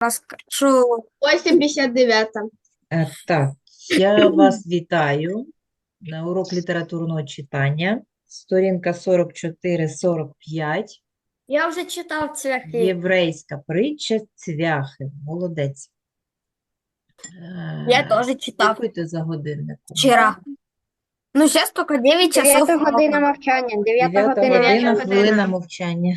Розкажу. 89. Е, Так, я вас вітаю на урок літературного читання. Сторінка 44-45. Я вже читав цвяхи. Єврейська притча Цвяхи. Молодець. Е, Я теж читав Слідкуйте за годинником. вчора. Ну, зараз тільки 9 часов. Дев'ята година мовчання. Дев'ята Дев'ята година година, хвилина мовчання.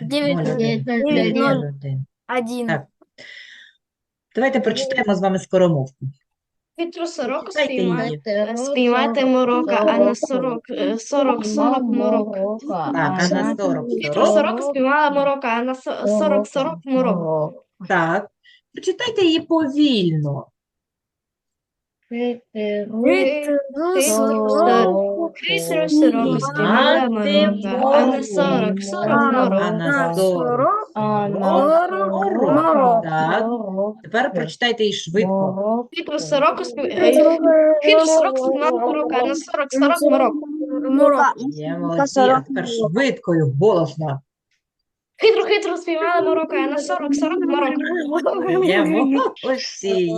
Дев'ять нуль. нуль один. 1. Так. Давайте прочитаємо з вами скоромовку. Вітру сороку Читайте її. спіймати морока, а на сорок, е, сорок, сорок морок. Так, а на 40 Вітру сорок. спіймала морока, а на сорок, сорок морок. Так. Прочитайте її повільно. А на сорок, сорок морок. А на 40 Морок. Так. Тепер прочитайте її швидко. Вітру сороку спіймала Вітру сороку спіймала на сорок, сорок морок. Морок. Молодці. А тепер швидко і голосно. Хитро, хитро спіймала морока, а на сорок, сорок морок.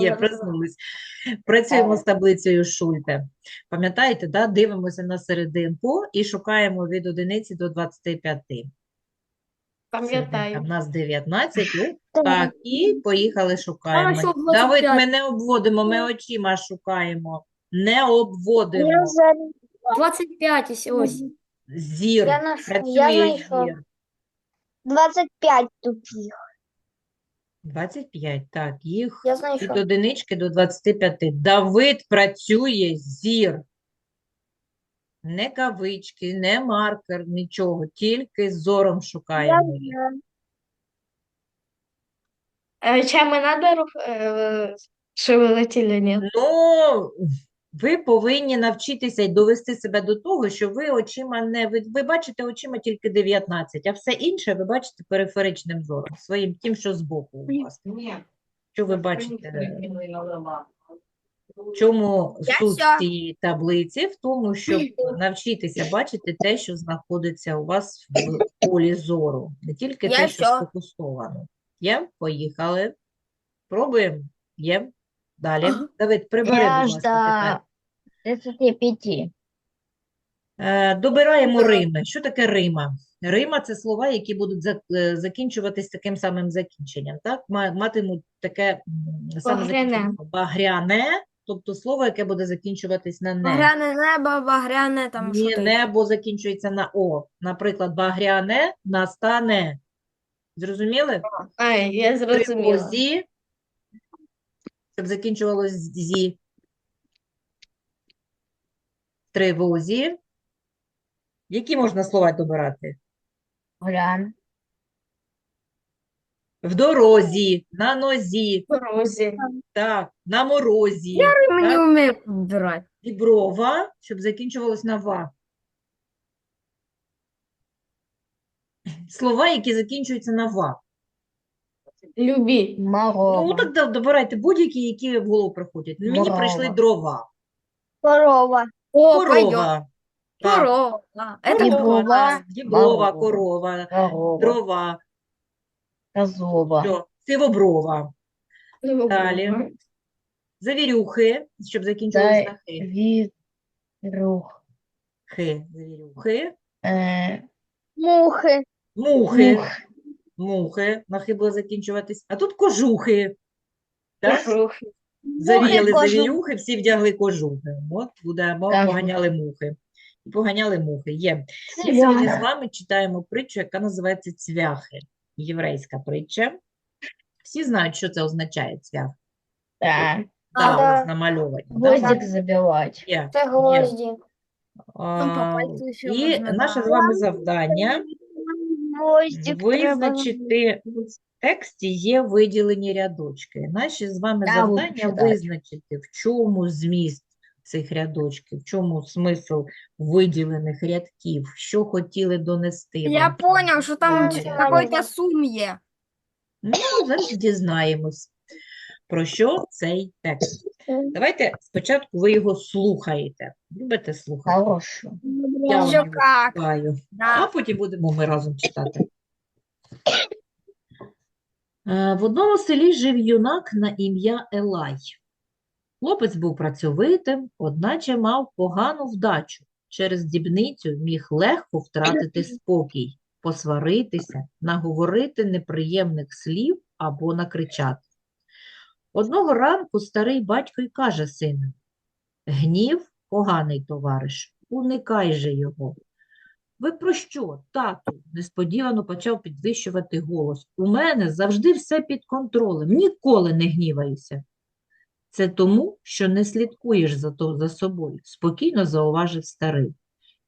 Є проснулись. Працюємо з таблицею Шульте. Пам'ятаєте, да? Дивимося на серединку і шукаємо від одиниці до 25. Серединка Пам'ятаю. в нас 19. Так, і поїхали шукаємо. що Давид, ми не обводимо, ми очима шукаємо. Не обводимо. 25 ось. ось. Зір. Я наш- я Працює знайшов. зір. 25 тут їх. 25, так, їх Я від знайшов. одинички до 25. Давид працює зір. Не кавички, не маркер, нічого, тільки зором шукаємо їх. Чами надо рух е, шевелити ні? Ну, ви повинні навчитися і довести себе до того, що ви очима не ви, ви бачите очима тільки 19, а все інше ви бачите периферичним зором, своїм тим, що збоку у вас. Що ви бачите? В чому Я суть цієї таблиці? В тому, щоб навчитися бачити те, що знаходиться у вас в полі зору, не тільки Я те, що сфокусовано. Є? Поїхали. Пробуємо. Є. Далі. Давид, прибери, будь ласка, тепер. 35. Е, Добираємо Рими. Що таке Рима? Рима – це слова, які будуть за- е, закінчуватись таким самим закінченням, так? Ма- Матимуть таке м, саме Багряне. закінчення. Багряне, тобто слово, яке буде закінчуватись на не. Багряне небо, багряне там Ні, що небо закінчується на о. Наприклад, багряне настане. Зрозуміли? Ай, я зрозуміла. Тривозі, щоб закінчувалось зі. Тривозі. Які можна слова добирати? Гран. В дорозі, на нозі, Морозі. так, на морозі. Не так? вміємо підбирати. Діброва, щоб закінчувалось на ва. Слова, які закінчуються на ва. Любі. Ну, так да- добирайте будь-які, які в голову приходять. Мені прийшли дрова. Корова. О, пойдет. Корова. Так, Корова. Это корова, Діброва. діброва, Корова. корова, Корова. дрова, Козлова. сивоброва. Далі. Завірюхи, щоб закінчувалось на хи. Вірух. Хи, завірюхи. Е, Мухи. Мухи, Мух. Мухи, на хи закінчуватись. А тут кожухи. Так? Кожухи. Завіяли кожух. завірюхи, всі вдягли кожухи. От будемо, Так. поганяли мухи. і поганяли мухи. Є. Ми сьогодні з вами читаємо притчу, яка називається Цвяхи. Єврейська притча. Всі знають, що це означає цвях. Так. Да, да. ось намальовані. Гвоздик забивать. Є, Це гвозді. А, по пальцю ще І наше з вами завдання Гвоздик визначити в тексті є виділені рядочки. Наші з вами Я завдання визначити, в чому зміст цих рядочків, в чому смисл виділених рядків, що хотіли донести Я вам. понял, що там Е, какой-то сум є. Ну, зараз дізнаємось, про що цей текст. Давайте спочатку ви його слухаєте. Любите слухати? Хорошо. Я вам його як? читаю. А потім будемо ми разом читати. Е, В одному селі жив юнак на ім'я Елай. Хлопець був працьовитим, одначе мав погану вдачу. Через дрібницю міг легко втратити спокій, посваритися, наговорити неприємних слів або накричати. Одного ранку старий батько й каже сину: Гнів – поганий товариш, уникай же його. Ви про що, тату? Несподівано почав підвищувати голос. У мене завжди все під контролем, ніколи не гніваюся. Це тому, що не слідкуєш за, то, за собою, спокійно зауважив старий.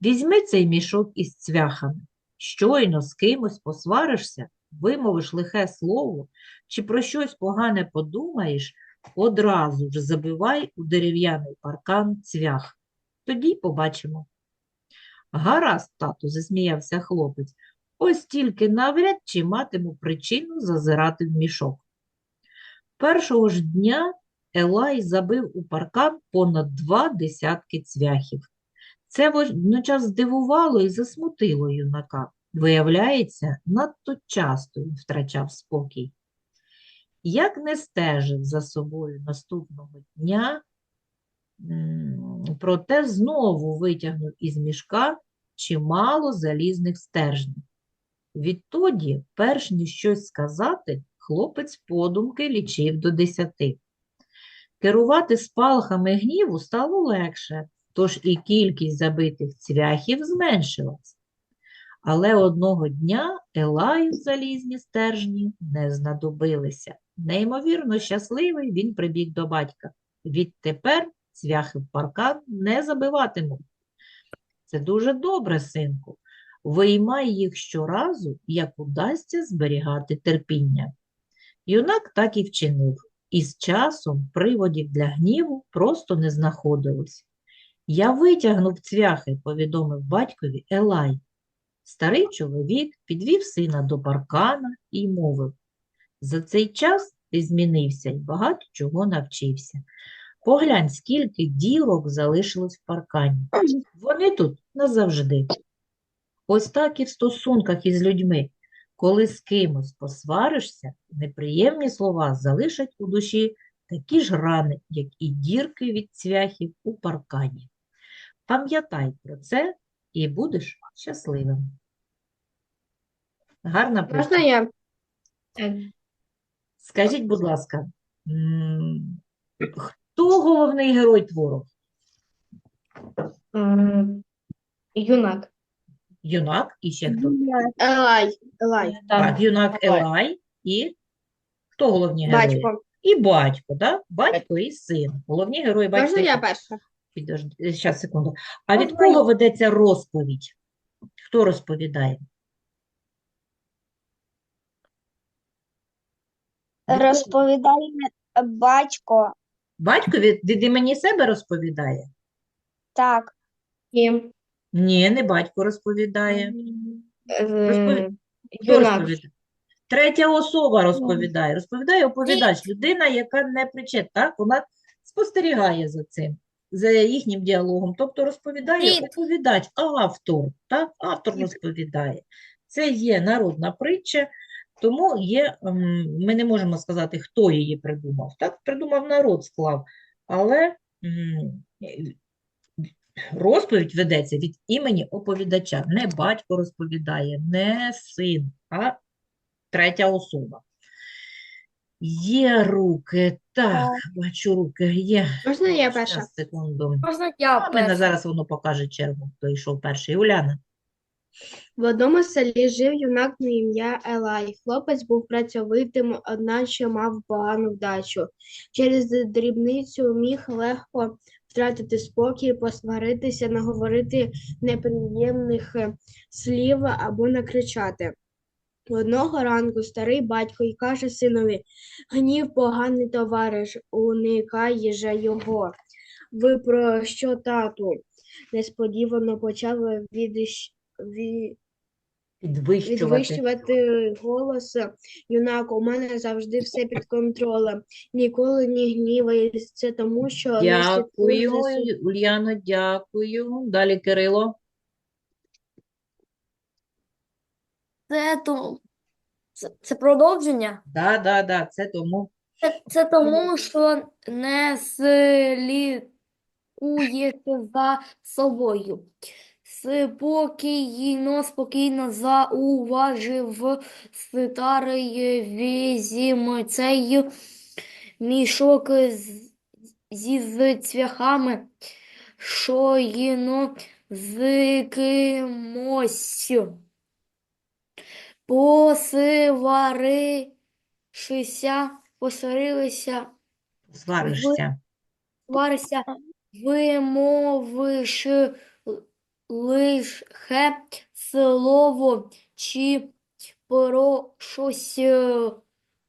Візьми цей мішок із цвяхами. Щойно з кимось посваришся, вимовиш лихе слово чи про щось погане подумаєш, одразу ж забивай у дерев'яний паркан цвях. Тоді побачимо. Гаразд, тату, засміявся хлопець. Ось тільки навряд чи матиму причину зазирати в мішок. Першого ж дня Елай забив у паркан понад два десятки цвяхів. Це водночас здивувало і засмутило юнака. Виявляється, надто часто він втрачав спокій. Як не стежив за собою наступного дня, проте знову витягнув із мішка чимало залізних стержнів. Відтоді, перш ніж щось сказати, хлопець подумки лічив до десяти. Керувати спалахами гніву стало легше, тож і кількість забитих цвяхів зменшилась. Але одного дня Елаю залізні стержні не знадобилися. Неймовірно щасливий він прибіг до батька. Відтепер цвяхи в паркан не забиватимуть. Це дуже добре, синку. Виймай їх щоразу, як удасться зберігати терпіння. Юнак так і вчинив, і з часом приводів для гніву просто не знаходилось. Я витягнув цвяхи, повідомив батькові Елай. Старий чоловік підвів сина до паркана і мовив: За цей час ти змінився і багато чого навчився. Поглянь, скільки дірок залишилось в паркані. Вони тут назавжди. Ось так і в стосунках із людьми. Коли з кимось посваришся, неприємні слова залишать у душі такі ж рани, як і дірки від цвяхів у паркані. Пам'ятай про це і будеш щасливим. Гарна Можна я? Скажіть, будь ласка, хто головний герой твору? Юнак. Юнак і ще хто? Елай. Елай. Так, юнак Елай. Елай і хто головні герої? Батько. І батько, да? Батько і син. Головні герої батько Можна я перша? Підожди, щас, секунду. А від кого ведеться розповідь? Хто розповідає? Розповідає батько. Батько від, від імені себе розповідає? Так. Ні. Ні, не батько розповідає. Е, Розпові- Хто розповідає? Третя особа розповідає. Розповідає оповідач, людина, яка не причетна, так? Вона спостерігає за цим, за їхнім діалогом. Тобто розповідає оповідач, автор, так? Автор розповідає. Це є народна притча, тому є, ем, ми не можемо сказати, хто її придумав. Так, придумав народ, склав, але розповідь ведеться від імені оповідача. Не батько розповідає, не син, а третя особа. Є руки. Так, бачу руки. Є. Можна я Щас, перша? секунду. Можна я А мене перша? зараз воно покаже чергу, хто йшов перший. Уляна. В одному селі жив юнак на ім'я Елай. Хлопець був працьовитим, одначе мав погану вдачу. Через дрібницю міг легко втратити спокій, посваритися, наговорити неприємних е, слів або накричати. Одного ранку старий батько й каже синові: Гнів поганий товариш, уникай же його. Ви про що, тату? Несподівано почав відіщ... ві... Підвищувати. Підвищувати голос юнак, у мене завжди все під контролем. Ніколи не гніваюся, тому що Дякую. Уляно, дякую. Далі Кирило. Це, то... це, це продовження? Да, да, да, це тому. Це, це тому, що не слідкуєш за собою. Спокійно, спокійно зауважив старий візьмцей мішок з- зі цвяхами, щойно з кимось посваришися, посварилися, Сваришся. сварися, вимовиш лише слово чи про щось е,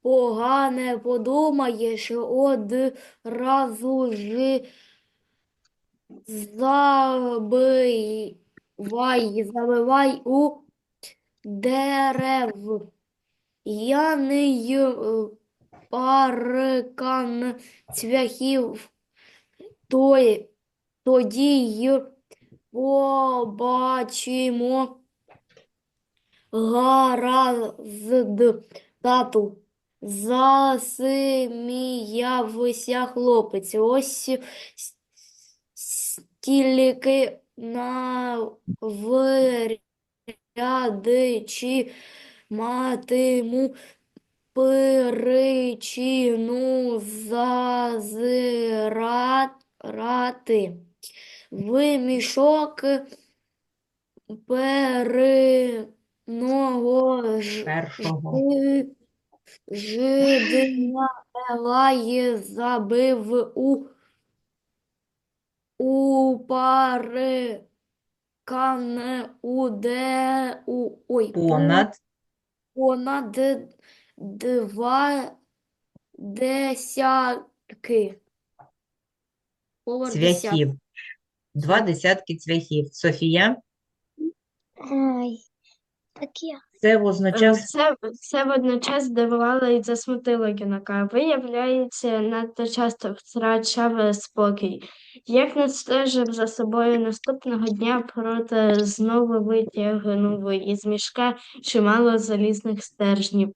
погане подумаєш, одразу ж забивай, забивай у дерев. Яний е, паркан цвяхів, той, тоді й побачимо гаразд, тату. Засміявся хлопець. Ось стільки наврядичі матиму причину зазирати в мішок перного ж Першого. жи- жидня забив у у паркан у у ой Понад. понад два десятки. Повар десятки. Цвяхів. Два десятки цвяхів. Софія, Ай, таке. Це означав Це, це водночас здивувало і засмутило юнака. Виявляється, надто часто втрачав спокій. Як не стежив за собою наступного дня, проте знову витягнув із мішка чимало залізних стержнів.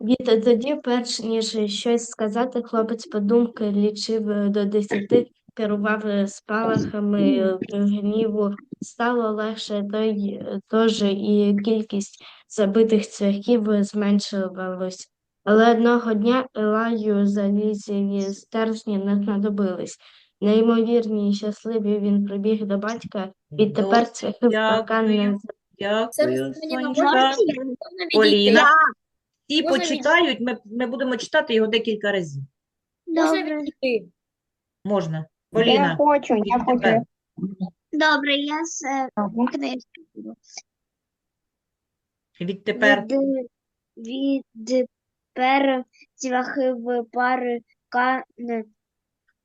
Відтоді, перш ніж щось сказати, хлопець подумки лічив до десяти, керував спалахами гніву. Стало легше, той, тож і кількість забитих цвяхів зменшувалась. Але одного дня Елаю залізні стержні не знадобились. Неймовірні і щасливі він прибіг до батька, відтепер цвяхи в паркан не Дякую. Це Дякую, мені на Сонечка. можна можна Поліна. Всі почитають, ми, ми будемо читати його декілька разів. Можна Добре. відійти? Можна. Я хочу, я хочу. Добре, я з е, книжки буду. Відтепер. Від, відтепер цвяхи в паркан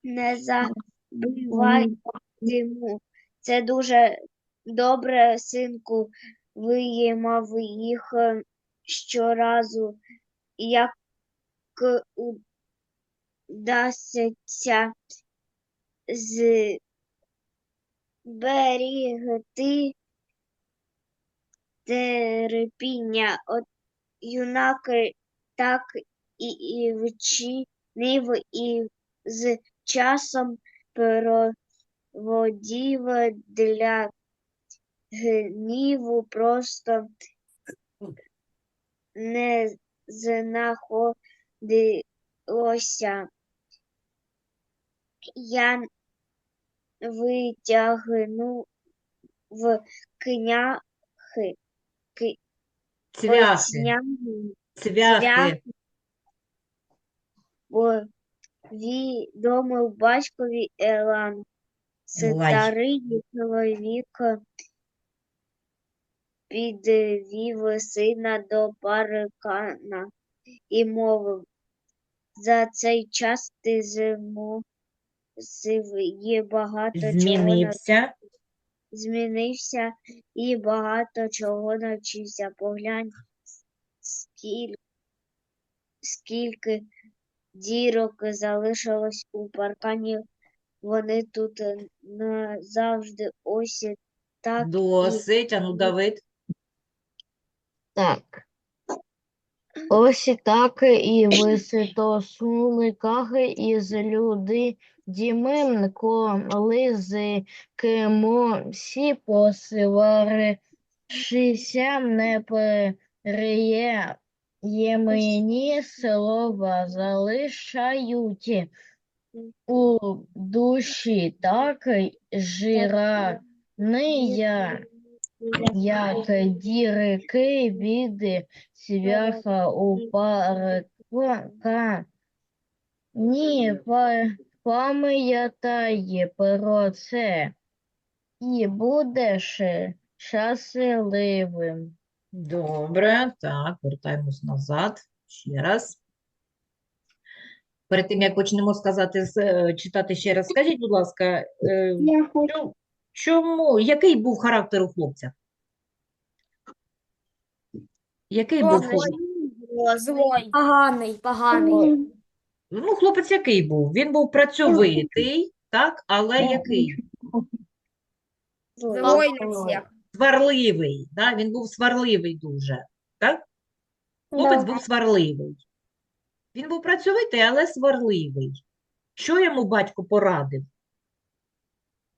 не забиваймо. Це дуже добре, синку, виймав їх е, щоразу, як удасться зберігти терпіння. От юнак так і, і вчинив, і з часом проводів для гніву просто не знаходив судилося. Я витягнув княхи, Цвяхи, цвяхи. повідомив батькові Елан. Старий чоловік підвів сина до паркана і мовив, за цей час ти і багато чого Змінився. змінився і багато чого навчився. Поглянь, скільки, скільки дірок залишилось у паркані. Вони тут е, назавжди ось так і Досить. Ану, Давид. Так. Ось і так і виситосумиках із люди дімим, коли з кимось посварившися, не приємні слова залишають у душі, так жирний я. Як дірки від цвяха у парка. Ні, па- пам'ятай про це і будеш щасливим. Добре. Так, вертаємось назад. Ще раз. Перед тим, як почнемо сказати, е, читати ще раз, скажіть, будь ласка, е, Я хочу чому- який був характер у хлопця? Який був? Злой. Поганий, поганий. Ну, хлопець який був? Він був працьовитий, так, але який? Злой на всіх. Сварливий, да? Він був сварливий дуже, так? Хлопець був сварливий. Він був працьовитий, але сварливий. Що йому батько порадив?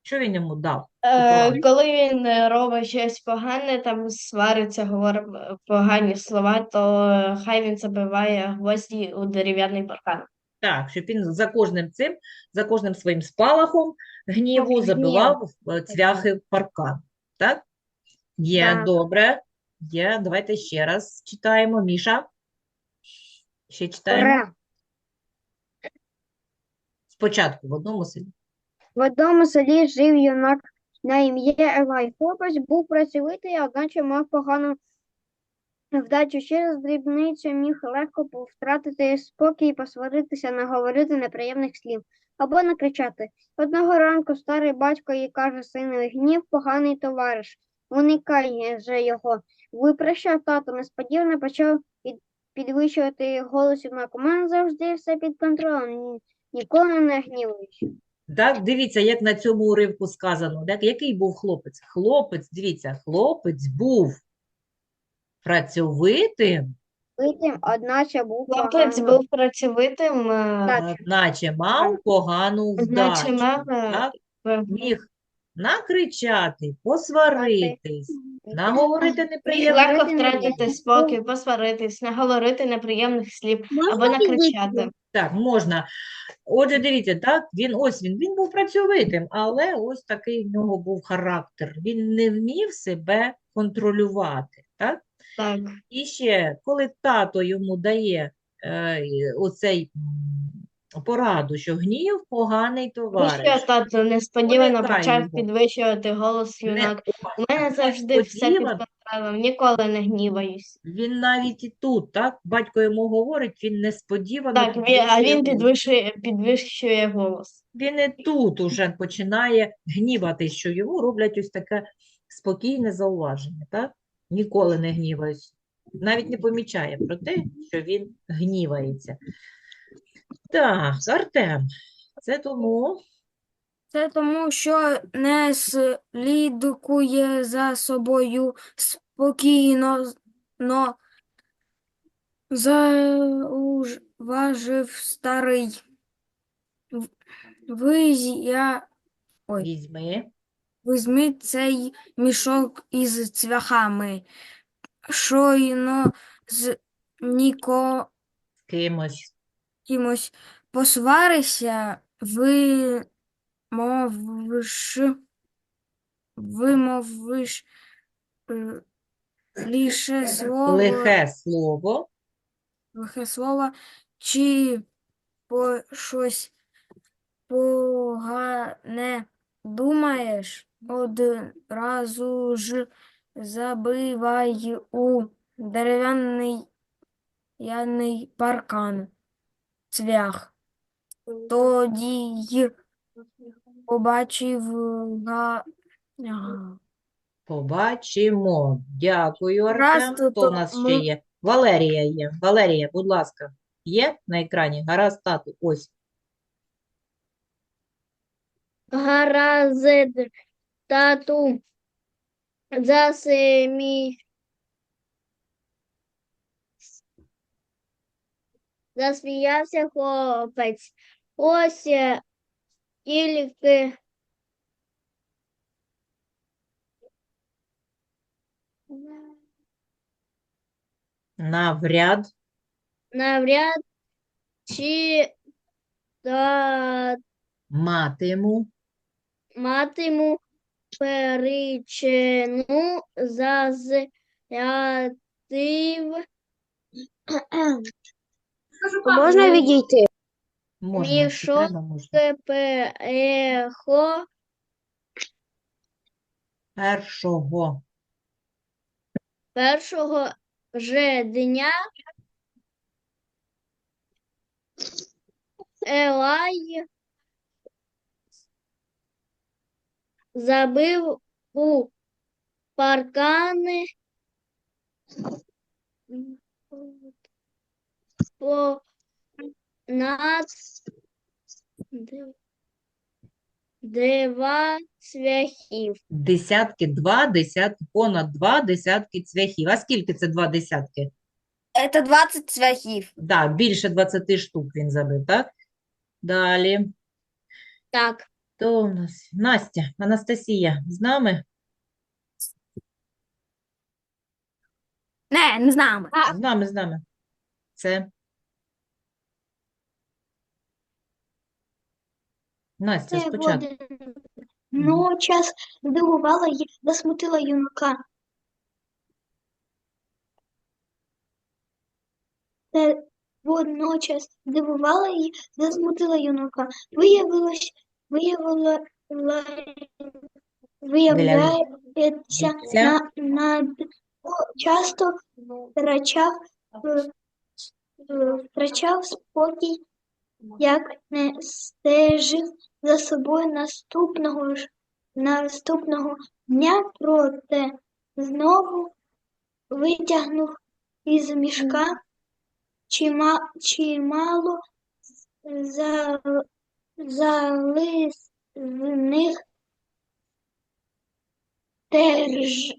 Що він йому дав? Е, коли він е, робить щось погане, там свариться, говорить е, погані слова, то е, хай він забиває гвозді у дерев'яний паркан. Так, щоб він за кожним цим, за кожним своїм спалахом гніву забивав е, цвяхи паркан. Так? Є, Так. добре. Є, давайте ще раз читаємо. Міша. Ще читаємо. Ура! Спочатку в одному селі. В одному селі жив юнак на ім'я Елай. Хлопець був працьовитий, одначе мав погану вдачу. Через дрібницю міг легко втратити спокій, посваритися, наговорити неприємних слів або накричати. Одного ранку старий батько їй каже синові, гнів поганий товариш, уникай же його. Випрощав тато, несподівано почав під- підвищувати голос юнак. У завжди все під контролем, ні- ніколи не гнівуюсь. Так, дивіться, як на цьому уривку сказано. Так, який був хлопець? Хлопець, дивіться, хлопець був працьовитим, Витім, одначе був Хлопець погано. був працьовитим, е, Так. мав погану вдачу. мав е, Так, е, міг накричати, посваритись, наговорити Міг неприємне. легко втратити спокій, посваритись, наговорити неприємних слів або накричати. Так, можна. Отже, дивіться, так, він ось він, він був працьовитим, але ось такий в нього був характер. Він не вмів себе контролювати, так? Так. І ще, коли тато йому дає е, оцей пораду, що гнів поганий товариш. що тато несподівано почав його. підвищувати голос Не- юнак. У мене завжди все під несподівано. контролем, ніколи не гніваюсь. Він навіть і тут, так? Батько йому говорить, він несподівано Так, він, а підвищує він голос. підвищує, підвищує голос. Він і тут уже починає гніватись, що йому роблять ось таке спокійне зауваження, так? Ніколи не гніваюсь. Навіть не помічає про те, що він гнівається. Так, Артем, це тому, Це тому, що не слідкує за собою спокійно, но зауважив старий. В- Ви я Ой. візьми. Візьми цей мішок із цвяхами. Щойно з Ніко кимось. кимось посваришся, вимовиш, вимовиш е, лише слово, Лихе слово. лихе слово, чи по щось погане думаєш, одразу ж забивай у дерев'яний яний паркан, цвях. Тоді й побачив га... Побачимо. Дякую, Гаразд, Артем. Хто то у нас ще ми- є? Валерія є. Валерія, будь ласка, є на екрані? Гаразд, тату. Ось. Гаразд, тату, засмі... Засміявся хлопець. Ось е, тільки Навряд. навряд чи та Матиму. матиму причину зазрятив. Можна відійти? Можна, якщо Мішок. треба, можна. Перехо Першого. першого же дня Елай забив у паркани понад д- два цвяхів. Десятки, два десятки, понад два десятки цвяхів. А скільки це два десятки? Это 20 цвяхів. Да, більше 20 штук він забив, так? Далі. Так, Хто у нас? Настя, Анастасія з нами? Не, не з нами. З нами, з нами. Це. Настя, спочатку. Ну, час здивувала й засмутила юнака. Та водночас здивувала і засмутила юнака. Виявилось, виявила, виявляється, на, на, часто втрачав, е, втрачав спокій, як не стежив за собою наступного ж наступного дня, проте знову витягнув із мішка чима, чимало за, зализних терж,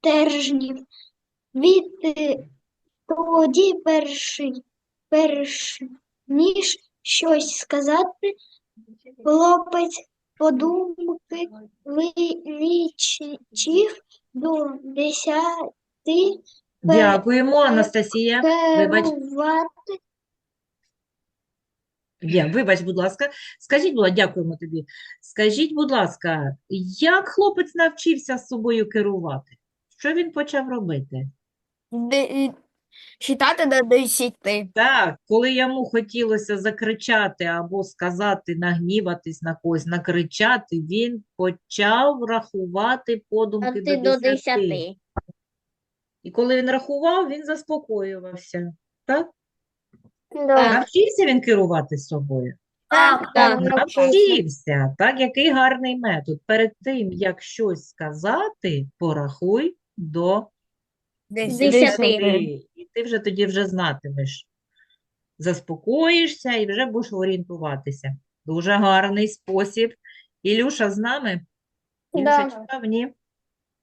тержнів. Відтоді перший, перш ніж щось сказати, хлопець подумки ли- лічив до десяти Дякуємо, Анастасія. Вибач. керувати Є, вибач, будь ласка. Скажіть, ласка, дякуємо тобі. Скажіть, будь ласка, як хлопець навчився з собою керувати? Що він почав робити? Де- Считати до 10. Так, коли йому хотілося закричати або сказати, нагніватись на когось, накричати, він почав рахувати подумки до до 10. десяти. І коли він рахував, він заспокоювався. Так? Так. Навчився він керувати собою? Так, так, Навчився. Так, який гарний метод. Перед тим, як щось сказати, порахуй до Десяти. І ти вже тоді вже знатимеш. Заспокоїшся і вже будеш орієнтуватися. Дуже гарний спосіб. Ілюша з нами? Ілюша Да. читав? Ні?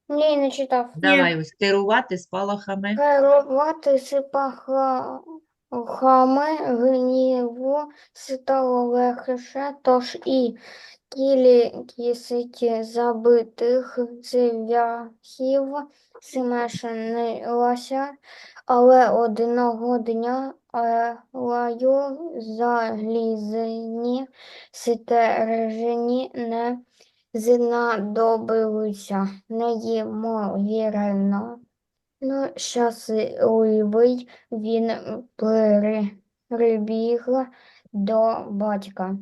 Ні, не читав. Давай ось керувати спалахами. Керувати сипахами гніву стало легше, тож і кількість забитих цвяхів зменшилася, Але одного дня лаю залізні стержені не знадобилися. Неймовірно ну, щасливий він при, прибіг до батька.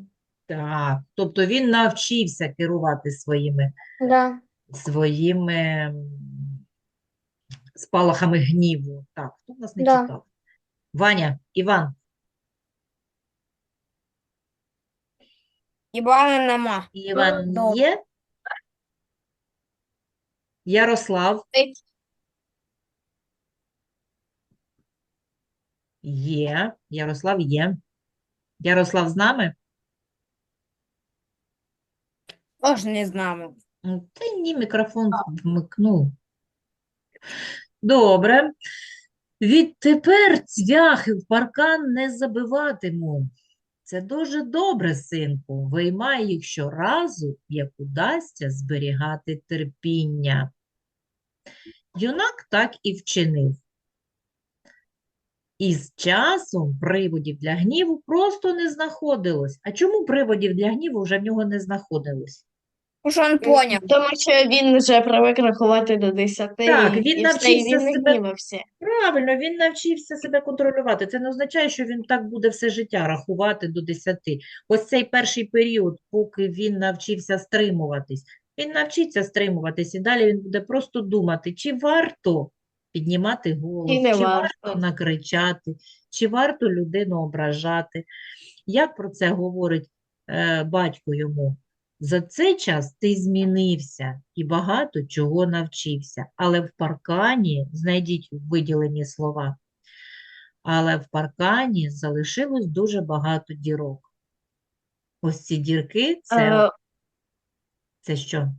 Так, тобто він навчився керувати своїми, Да. своїми спалахами гніву. Так, хто в нас не Да. читав? Ваня, Іван, Івана нема. Іван добре. є? Ярослав є. Ярослав є. Ярослав з нами? Тож не знаємо. М, Та ні, мікрофон вмикнув. Добре. Відтепер цвяхи в паркан не забиватиму. Це дуже добре, синку. Виймай їх щоразу, як удасться зберігати терпіння. Юнак так і вчинив. І з часом приводів для гніву просто не знаходилось. А чому приводів для гніву вже в нього не знаходилось? Уже він поняв. Тому що він вже привик рахувати до 10 Так, він і навчився він не себе- гнівався. Правильно, він навчився себе контролювати. Це не означає, що він так буде все життя рахувати до 10. Ось цей перший період, поки він навчився стримуватись, він навчиться стримуватись, і далі він буде просто думати, чи варто піднімати голос, чи варто. варто накричати, чи варто людину ображати. Як про це говорить е, батько йому? За цей час ти змінився і багато чого навчився. Але в паркані, знайдіть виділені слова, але в паркані залишилось дуже багато дірок. Ось ці дірки, це, Е, це що?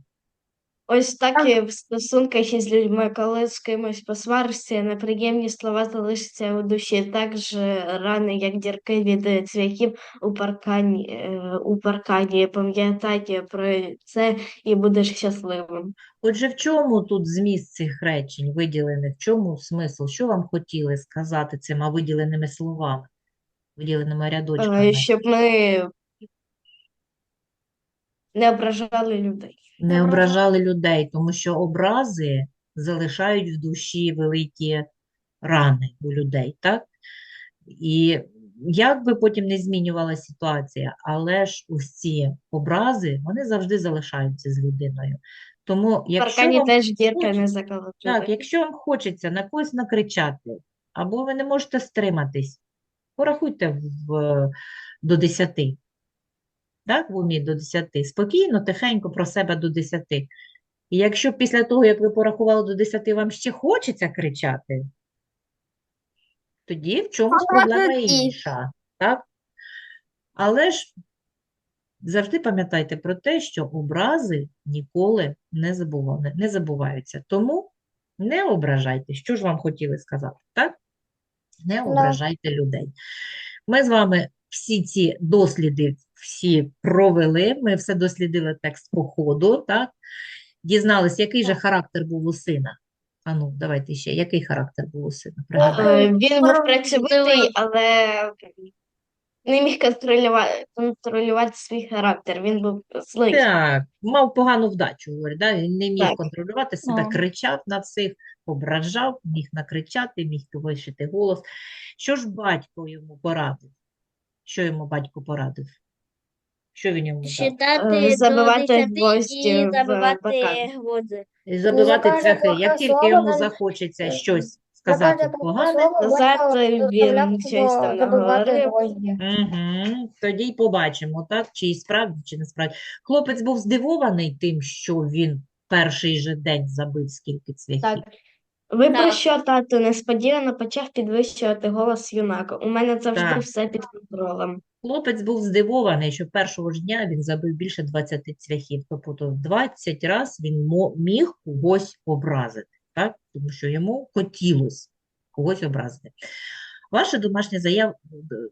Ось так і в стосунках із людьми, коли з кимось посваришся, неприємні слова залишаться у душі, так же рани, як дірки від цвяхів у паркані, е, у паркані. Пам'ятай про це і будеш щасливим. Отже, в чому тут зміст цих речень виділених? В чому смисл? Що вам хотіли сказати цими виділеними словами, виділеними Е, рядочками? Щоб ми не ображали людей. не ображали людей, тому що образи залишають в душі великі рани у людей, так? І як би потім не змінювалася ситуація, але ж ось ці образи, вони завжди залишаються з людиною. Тому, якщо вам теж дірка хочеться- не заколотила. так, якщо вам хочеться на когось накричати, або ви не можете стриматись, порахуйте в, до 10. Так, в умі до 10. Спокійно, тихенько про себе до 10. І якщо після того, як ви порахували до 10, вам ще хочеться кричати, тоді в чомусь проблема інша. Так? Але ж завжди пам'ятайте про те, що образи ніколи не забува- не забуваються. Тому не ображайте. Що ж вам хотіли сказати, так? Не ображайте людей. Ми з вами всі ці досліди всі провели, ми все дослідили текст по ходу, так? Дізналися, який же характер був у сина. А ну, давайте ще, який характер був у сина? Е, Він був працьовитий, але не міг контролювати, контролювати свій характер. Він був злий. Так, мав погану вдачу, говорить, да? Він не міг Так. контролювати себе, Ага. кричав на всіх, ображав, міг накричати, міг повищити голос. Що ж батько йому порадив? Що йому батько порадив? Що він йому дав? Е, забивати до 10 гвозді і в забивати гвозди. І Забивати Закаже цвяхи. плохе Як тільки слово, йому він- захочеться е, щось сказати погане, Назад він щось там наговорив. Угу. Тоді й побачимо, так? Чи і справді, чи не справді. Хлопець був здивований тим, що він перший же день забив скільки цвяхів. Так. Ви про Так. що, тату, несподівано почав підвищувати голос юнака. У мене завжди Так. все під контролем. Хлопець був здивований, що першого ж дня він забив більше 20 цвяхів. Тобто 20 разів він міг когось образити, так? Тому що йому хотілося когось образити. Ваше домашнє, заяв...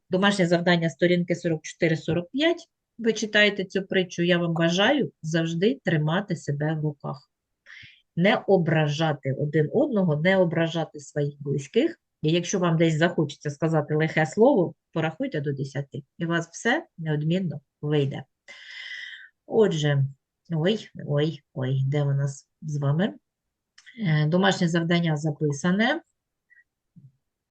домашнє завдання сторінки 44-45. Ви читаєте цю притчу, я вам бажаю завжди тримати себе в руках. Не ображати один одного, не ображати своїх близьких, І якщо вам десь захочеться сказати лихе слово, порахуйте до 10, і у вас все неодмінно вийде. Отже, ой, ой, ой, де у нас з вами? Е, Домашнє завдання записане.